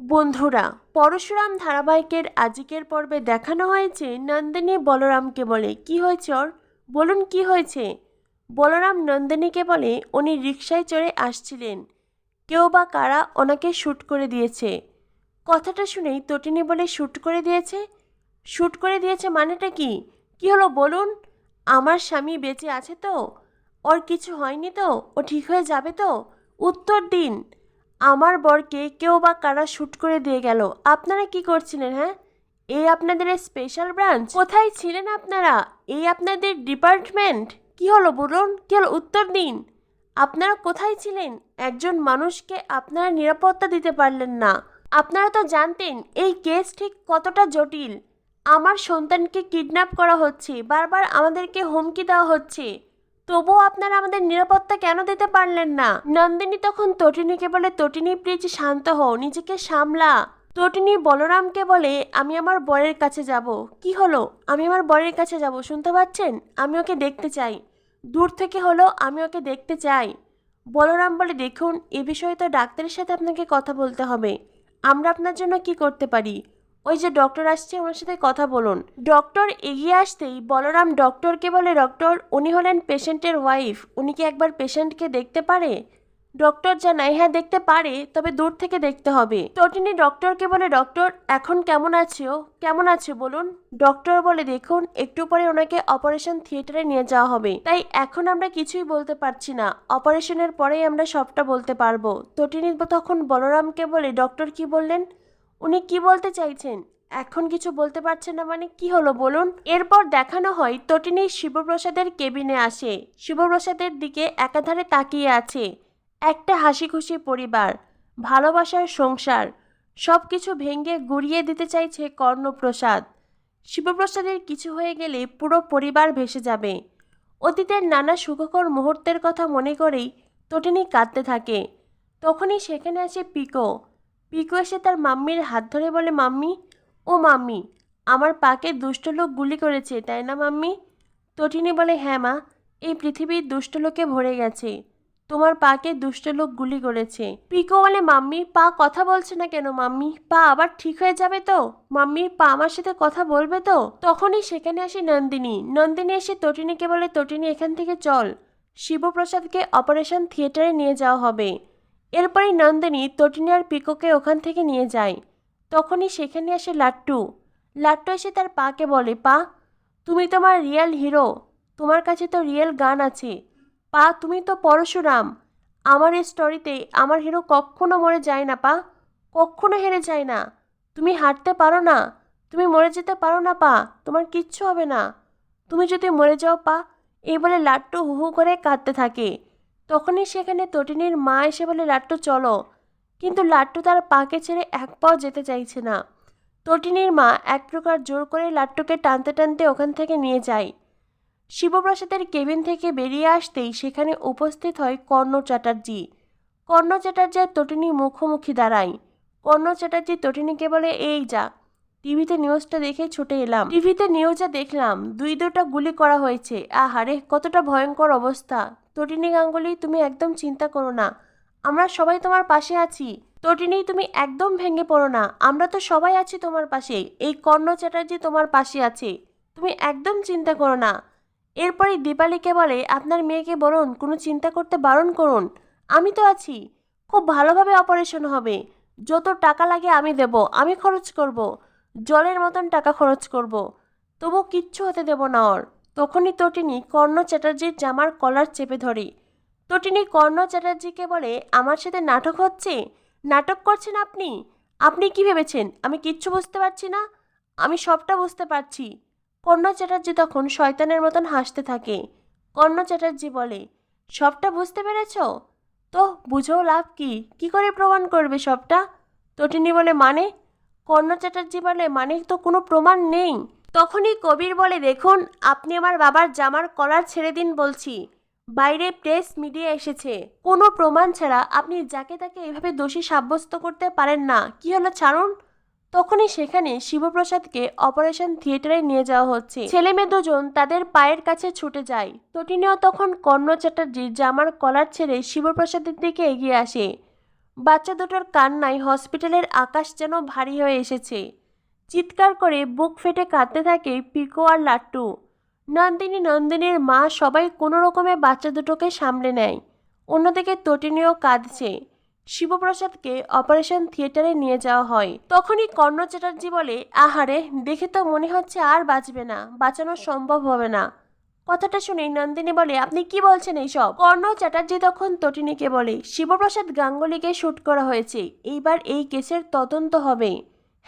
বন্ধুরা, পরশুরাম ধারাবাহিকের আজকের পর্বে দেখানো হয়েছে নন্দিনী বলরামকে বলে। কি হয়েছে ওর? বলুন কি হয়েছে? বলরাম নন্দিনীকে বলে উনি রিকশায় চড়ে আসছিলেন। কেউ বা কারা ওনাকে শ্যুট করে দিয়েছে। কথাটা শুনেই তটিনী বলে শ্যুট করে দিয়েছে? শ্যুট করে দিয়েছে মানেটা কি? কি হলো বলুন? আমার স্বামী বেঁচে আছে তো? ওর কিছু হয়নি তো? ও ঠিক হয়ে যাবে তো? উত্তর দিন। আমার বরকে কেউ বা কারা শ্যুট করে দিয়ে গেল। আপনারা কি করছিলেন হ্যাঁ? এই আপনাদের স্পেশাল ব্রাঞ্চ কোথায় ছিলেন আপনারা? এই আপনাদের ডিপার্টমেন্ট কি হলো বলুন? কি হলো? উত্তর দিন। আপনারা কোথায় ছিলেন? একজন মানুষকে আপনারা নিরাপত্তা দিতে পারলেন না। আপনারা তো জানতেন, এই কেস ঠিক কতটা জটিল। আমার সন্তানকে কিডন্যাপ করা হচ্ছে। বারবার আমাদেরকে হুমকি দেওয়া হচ্ছে। তবুও আপনারা আমাদের নিরাপত্তা কেন দিতে পারলেন না? নন্দিনী তখন তটিনীকে বলে, তটিনী, প্লিজ শান্ত হও, নিজেকে সামলা। তটিনী বলরামকে বলে, আমি আমার বরের কাছে যাব। কি হলো? আমি আমার বরের কাছে যাব, শুনতে পাচ্ছেন? আমি ওকে দেখতে চাই। দূর থেকে হলো, আমি ওকে দেখতে চাই। বলরাম বলে, দেখুন, এ বিষয়ে তো ডাক্তারের সাথে আপনাকে কথা বলতে হবে। আমরা আপনার জন্য কি করতে পারি? ওই যে ডক্টর আসছে, ওনার সাথে কথা বলুন। ডক্টর এগিয়ে আসতেই বলরাম ডক্টরকে বলে ডক্টর উনি হলেন পেশেন্টের ওয়াইফ উনি কি একবার পেশেন্টকে দেখতে পারে? ডক্টর জানায় হ্যাঁ দেখতে পারে, তবে দূর থেকে দেখতে হবে। তটিনী ডক্টরকে বলে ডক্টর এখন কেমন আছে? ও কেমন আছে বলুন? ডক্টর বলে, দেখুন, একটু পরে ওনাকে অপারেশন থিয়েটারে নিয়ে যাওয়া হবে। তাই এখন আমরা কিছুই বলতে পারছি না। অপারেশনের পরেই আমরা সবটা বলতে পারব। তটিনী তখন বলরামকে বলে ডক্টর কি বললেন? উনি কি বলতে চাইছেন? এখন কিছু বলতে পারছেন না মানে কি হলো বলুন? এরপর দেখানো হয় তটিনী শিবপ্রসাদের কেবিনে আসে। শিবপ্রসাদের দিকে একাধারে তাকিয়ে আছে। একটা হাসি খুশি পরিবার, ভালোবাসার সংসার সব কিছু ভেঙে গুড়িয়ে দিতে চাইছে কর্ণপ্রসাদ। শিবপ্রসাদের কিছু হয়ে গেলে পুরো পরিবার ভেসে যাবে। অতীতের নানা সুখকর মুহূর্তের কথা মনে করেই তটিনী কাঁদতে থাকে। তখনই সেখানে আসে পিকো। পিকু এসে তার মাম্মির হাত ধরে বলে, মাম্মি, ও মাম্মি, আমার পাকে দুষ্ট লোক গুলি করেছে, তাই না মাম্মি? তটিনী বলে হ্যাঁ মা, এই পৃথিবীর দুষ্ট লোকে ভরে গেছে, তোমার পাকে দুষ্ট লোক গুলি করেছে। পিকো বলে, মাম্মি, পা কথা বলছে না কেন মাম্মি? পা আবার ঠিক হয়ে যাবে তো? মাম্মি, পা আমার সাথে কথা বলবে তো? তখনই সেখানে আসে নন্দিনী। নন্দিনী এসে তটিনীকে বলে তটিনী এখান থেকে চল। শিবপ্রসাদকে অপারেশন থিয়েটারে নিয়ে যাওয়া হবে। এরপরেই নন্দিনী তটিনী আর পিকোকে ওখান থেকে নিয়ে যায়। তখনই সেখানে আসে লাট্টু। লাট্টু এসে তার পাকে বলে, পা, তুমি তোমার রিয়েল হিরো। তোমার কাছে তো রিয়েল গান আছে। পা, তুমি তো পরশুরাম। আমার এই স্টোরিতে আমার হিরো কখনো মরে যায় না, পা। কখনো হেরে যায় না। তুমি হাঁটতে পারো না। তুমি মরে যেতে পারো না, পা। তোমার কিচ্ছু হবে না। তুমি যদি মরে যাও, পা, এই বলে লাট্টু হু হু করে কাঁদতে থাকে। তখনই সেখানে তটিনীর মা এসে বলে, লাট্টু, চলো। কিন্তু লাট্টু তার পাকে ছেড়ে এক পাও যেতে চাইছে না। তটিনীর মা এক প্রকার জোর করে লাট্টুকে টানতে টানতে ওখান থেকে নিয়ে যায়। শিবপ্রসাদের কেবিন থেকে বেরিয়ে আসতেই সেখানে উপস্থিত হয় কর্ণ চ্যাটার্জি। কর্ণ চ্যাটার্জি আর তটিনী মুখোমুখি দাঁড়ায়। কর্ণ চ্যাটার্জি তটিনীকে বলে, এই যা, টিভিতে নিউজটা দেখে ছুটে এলাম। টিভিতে নিউজে দেখলাম, দুই দুটা গুলি করা হয়েছে। আহারে, কতটা ভয়ঙ্কর অবস্থা। তটিনী গাঙ্গুলি, তুমি একদম চিন্তা করো না। আমরা সবাই তোমার পাশে আছি। তটিনী তুমি একদম ভেঙে পড়ো না। আমরা তো সবাই আছি তোমার পাশে। এই কর্ণ চ্যাটার্জি তোমার পাশে আছে। তুমি একদম চিন্তা করো না। এরপরে দীপালিকে বলে, আপনার মেয়েকে বলুন কোনো চিন্তা করতে বারণ করুন। আমি তো আছি। খুব ভালোভাবে অপারেশন হবে। যত টাকা লাগে আমি দেব, আমি খরচ করব। জলের মতন টাকা খরচ করব। তবু কিচ্ছু হতে দেব না ওর। তখনই তটিনী কর্ণ চ্যাটার্জির জামার কলার চেপে ধরে। তটিনী কর্ণ চ্যাটার্জিকে বলে, আমার সাথে নাটক হচ্ছে? নাটক করছেন আপনি? আপনি কি ভেবেছেন? আমি কিচ্ছু বুঝতে পারছি না। আমি সবটা বুঝতে পারছি। কর্ণ চ্যাটার্জি তখন শয়তানের মতন হাসতে থাকে। কর্ণ চ্যাটার্জি বলে, সবটা বুঝতে পেরেছ? তো বুঝেও লাভ কি? কি করে প্রমাণ করবে সবটা? তটিনী বলে মানে? কর্ণ চ্যাটার্জি বলে মানে তো কোনো প্রমাণ নেই। তখনই কবির বলে, দেখুন, আপনি আমার বাবার জামার কলার ছেড়ে দিন বলছি। বাইরে প্রেস মিডিয়া এসেছে। কোনো প্রমাণ ছাড়া আপনি যাকে তাকে এভাবে দোষী সাব্যস্ত করতে পারেন না। কি হলো ছাড়ুন? তখনই সেখানে শিবপ্রসাদকে অপারেশন থিয়েটারে নিয়ে যাওয়া হচ্ছে। ছেলে মেয়ে দুজন তাদের পায়ের কাছে ছুটে যায়। তটিনীয় তখন কর্ণ চ্যাটার্জির জামার কলার ছেড়ে শিবপ্রসাদের দিকে এগিয়ে আসে। বাচ্চা দুটোর কান্নায় হসপিটালের আকাশ যেন ভারী হয়ে এসেছে। চিৎকার করে বুক ফেটে কাঁদতে থাকে পিকো আর লাট্টু। নন্দিনী নন্দিনীর মা সবাই কোনো রকমে বাচ্চা দুটোকে সামলে নেয়। অন্যদিকে তটিনীও কাঁদছে। শিবপ্রসাদকে অপারেশন থিয়েটারে নিয়ে যাওয়া হয়। তখনই কর্ণ চ্যাটার্জি বলে, আহারে, দেখে তো মনে হচ্ছে আর বাঁচবে না, বাঁচানো সম্ভব হবে না। কথাটা শুনে নন্দিনী বলে, আপনি কি বলছেন এইসব? কর্ণ চ্যাটার্জি তখন তটিনীকে বলে, শিবপ্রসাদ গাঙ্গুলিকে শ্যুট করা হয়েছে, এইবার এই কেসের তদন্ত হবে।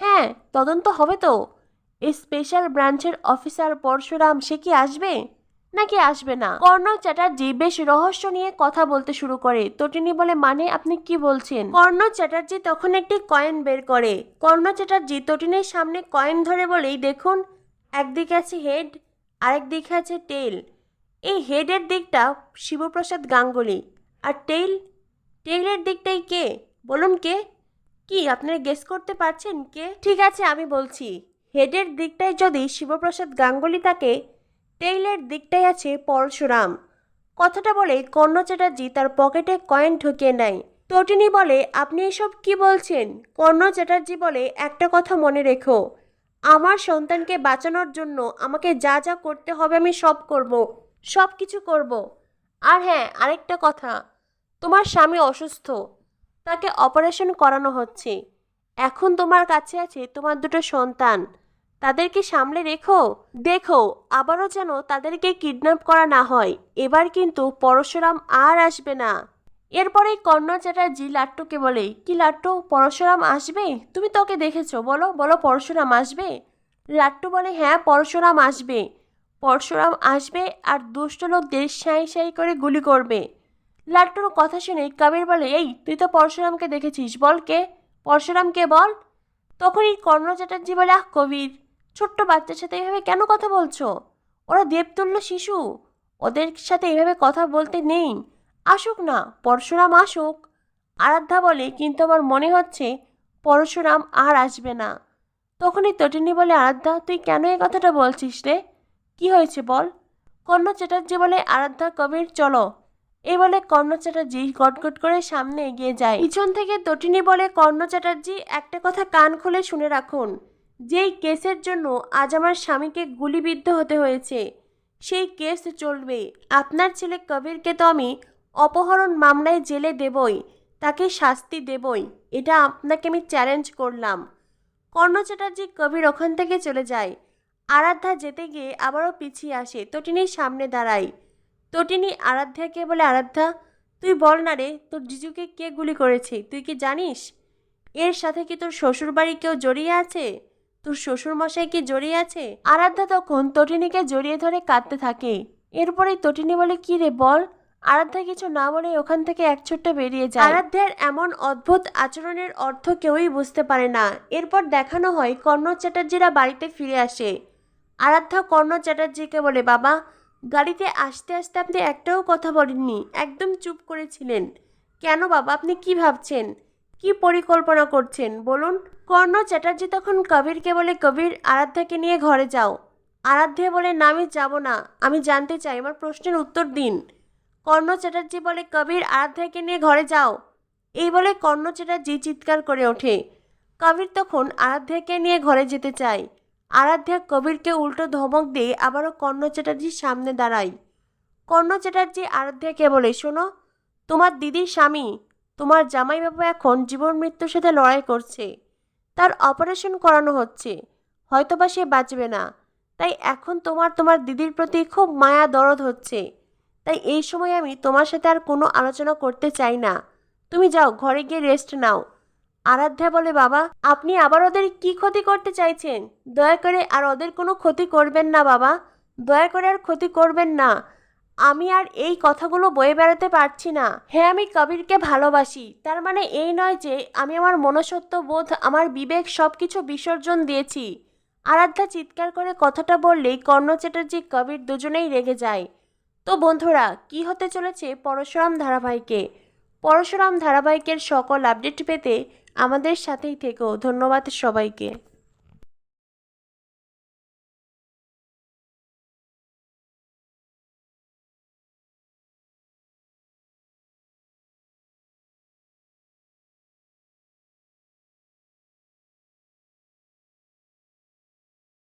হ্যাঁ তদন্ত হবে তো। এই স্পেশাল ব্রাঞ্চের অফিসার পরশুরাম, সে কি আসবে? নাকি আসবে না? কর্ণ চ্যাটার্জি বেশ রহস্য নিয়ে কথা বলতে শুরু করে। তটিনী বলে মানে আপনি কি বলছেন? কর্ণ চ্যাটার্জি তখন একটি কয়েন বের করে। কর্ণ চ্যাটার্জি তটিনীর সামনে কয়েন ধরে বলেই, দেখুন, একদিকে আছে হেড আরেক দিকে আছে টেল এই হেডের দিকটা শিবপ্রসাদ গাঙ্গুলি। আর টেল টেইলের দিকটাই কে? বলুন কে? কি, আপনারা গেস করতে পারছেন কে? ঠিক আছে, আমি বলছি। হেডের দিকটায় যদি শিবপ্রসাদ গাঙ্গুলি থাকে টেইলের দিকটাই আছে পরশুরাম। কথাটা বলে কর্ণ চ্যাটার্জি তার পকেটে কয়েন ঢুকিয়ে নেয়। তটিনী বলে, আপনি এসব কি বলছেন? কর্ণ চ্যাটার্জি বলে, একটা কথা মনে রেখো। আমার সন্তানকে বাঁচানোর জন্য আমাকে যা যা করতে হবে আমি সব করব সব কিছু করব। আর হ্যাঁ আরেকটা কথা। তোমার স্বামী অসুস্থ। তাকে অপারেশন করানো হচ্ছে। এখন তোমার কাছে আছে তোমার দুটো সন্তান। তাদেরকে সামলে রেখো। দেখো, আবারও যেন তাদেরকে কিডন্যাপ করা না হয়। এবার কিন্তু পরশুরাম আর আসবে না। এরপরেই কর্ণ চ্যাটার্জি লাট্টুকে বলে, কি লাট্টু, পরশুরাম আসবে? তুমি তোকে দেখেছ। বলো বলো পরশুরাম আসবে? লাট্টু বলে হ্যাঁ পরশুরাম আসবে। পরশুরাম আসবে আর দুষ্ট লোকদের সাই সাই করে গুলি করবে। লাট্টুর কথা শুনে কবির বলে, এই, তুই তো পরশুরামকে দেখেছিস, বল কে? পরশুরামকে বল? তখনই কর্ণ চ্যাটার্জি বলে, আহ, কবির, ছোট্ট বাচ্চার সাথে এইভাবে কেন কথা বলছো? ওরা দেবতুল্য শিশু। ওদের সাথে এইভাবে কথা বলতে নেই। আসুক না, পরশুরাম আসুক। আরাধ্যা বলে, কিন্তু আমার মনে হচ্ছে পরশুরাম আর আসবে না। তখনই তটিনী বলে, আরাধ্যা, তুই কেন এই কথাটা বলছিস রে? কি হয়েছে বল? কর্ণ চ্যাটার্জি বলে, আরাধ্যা, কবির, চলো। এই বলে কর্ণ চ্যাটার্জি গটগট করে সামনে এগিয়ে যায়। পিছন থেকে তটিনী বলে, কর্ণ চ্যাটার্জি, একটা কথা কান খুলে শুনে রাখুন। যেই কেসের জন্য আজ আমার স্বামীকে গুলিবিদ্ধ হতে হয়েছে, সেই কেস চলবে। আপনার ছেলে কবিরকে তো আমি অপহরণ মামলায় জেলে দেবই, তাকে শাস্তি দেবই। এটা আপনাকে আমি চ্যালেঞ্জ করলাম। কর্ণ চ্যাটার্জি কবির ওখান থেকে চলে যায়। আরাধ্যা যেতে গিয়ে আবারও পিছিয়ে আসে। তটিনীর সামনে দাঁড়ায়। তটিনী আরাধ্যাকে বলে, আরাধ্যা? তুই বল না রে, তোর জিজুকে কে গুলি করেছে? তুই কি জানিস? এর সাথে কি তোর শ্বশুরবাড়ি কেউ জড়িয়ে আছে? তোর শ্বশুর মশাই কি জড়িয়ে আছে? আরাধ্যা তখন তটিনীকে জড়িয়ে ধরে কাঁদতে থাকে। এরপরেই তটিনী বলে, কি রে, বল? আরাধ্যা কিছু না বলে ওখান থেকে এক ছোট্ট বেরিয়ে যায়। আরাধ্যার এমন অদ্ভুত আচরণের অর্থ কেউই বুঝতে পারে না। এরপর দেখানো হয় কর্ণ চ্যাটার্জিরা বাড়িতে ফিরে আসে। আরাধ্যা কর্ণ চ্যাটার্জিকে বলে, বাবা গাড়িতে আসতে আসতে আপনি একটাও কথা বলেননি। একদম চুপ করেছিলেন। কেন বাবা, আপনি কি ভাবছেন? কি পরিকল্পনা করছেন? বলুন। কর্ণ চ্যাটার্জি তখন কবিরকে বলে, কবির, আরাধ্যাকে নিয়ে ঘরে যাও। আরাধ্যা বলে, না, আমি যাব না। আমি জানতে চাই। আমার প্রশ্নের উত্তর দিন। কর্ণ চ্যাটার্জি বলে, কবির, আরাধ্যাকে নিয়ে ঘরে যাও। এই বলে কর্ণ চ্যাটার্জি চিৎকার করে ওঠে। কবির তখন আরাধ্যাকে নিয়ে ঘরে যেতে চায়। আরাধ্যা কবিরকে উল্টো ধমক দিয়ে আবারও কর্ণ চ্যাটার্জির সামনে দাঁড়ায়। কর্ণ চ্যাটার্জি আরাধ্যাকে বলে, শোনো, তোমার দিদির স্বামী তোমার জামাইবাবু এখন জীবন মৃত্যুর সাথে লড়াই করছে। তার অপারেশন করানো হচ্ছে। হয়তোবা সে বাঁচবে না। তাই এখন তোমার তোমার দিদির প্রতি খুব মায়া দরদ হচ্ছে। তাই এই সময় আমি তোমার সাথে আর কোনো আলোচনা করতে চাই না। তুমি যাও, ঘরে গিয়ে রেস্ট নাও। আরাধ্যা বলে, বাবা, আপনি আবার ওদের কি ক্ষতি করতে চাইছেন? দয়া করে আর ওদের কোনো ক্ষতি করবেন না, বাবা। দয়া করে আর ক্ষতি করবেন না। আমি আর এই কথাগুলো বয়ে বেড়াতে পারছি না। হ্যাঁ আমি কবিরকে ভালোবাসি। তার মানে এই নয় যে আমি আমার মনসত্ব বোধ, আমার বিবেক সব কিছু বিসর্জন দিয়েছি। আরাধ্যা চিৎকার করে কথাটা বললেই কর্ণ চ্যাটার্জি কবির দুজনেই রেগে যায়। তো বন্ধুরা, কি হতে চলেছে পরশুরাম ধারাবাহিকে? পরশুরাম ধারাবাহিকের সকল আপডেট পেতে আমাদের সাথেই থেকো। ধন্যবাদ সবাইকে।